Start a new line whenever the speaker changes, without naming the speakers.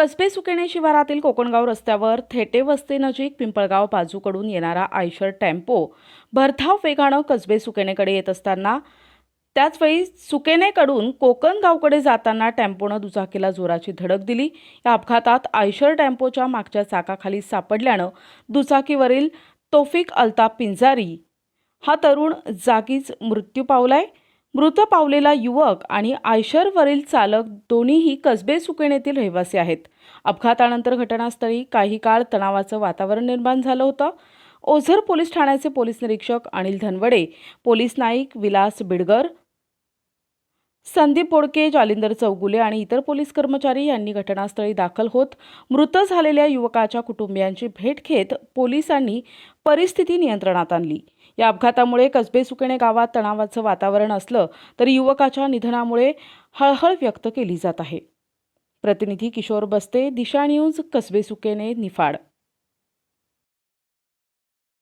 कसबे सुकेणे शिवारातील कोकणगाव रस्त्यावर थेटे वस्तीनजीक पिंपळगाव बाजूकडून येणारा आयशर टेम्पो भरधाव वेगानं कसबे सुकेणेकडे येत असताना त्याचवेळी सुकेनेकडून कोकणगावकडे जाताना टेम्पोनं दुचाकीला जोराची धडक दिली. या अपघातात आयशर टेम्पोच्या मागच्या चाकाखाली सापडल्यानं दुचाकीवरील तोफिक अल्ताफ पिंजारी हा तरुण जागीच मृत्यू पावलाय. मृत पावलेला युवक आणि आयशरवरील चालक दोन्हीही कसबे सुकेणेतील रहिवासी आहेत. अपघातानंतर घटनास्थळी काही काळ तणावाचं वातावरण निर्माण झालं होतं. ओझर पोलीस ठाण्याचे पोलीस निरीक्षक अनिल धनवडे पोलीस नाईक विलास बिडगर संदीप बोडके जालिंदर चौगुले आणि इतर पोलीस कर्मचारी यांनी घटनास्थळी दाखल होत मृत झालेल्या युवकाच्या कुटुंबियांची भेट घेत पोलिसांनी परिस्थिती नियंत्रणात आणली. या अपघातामुळे कसबे सुकेणे गावात तणावाचं वातावरण असलं तरी युवकाच्या निधनामुळे हळहळ व्यक्त केली जात आहे. प्रतिनिधी किशोर बस्ते दिशा न्यूज कसबे सुकेने निफाड.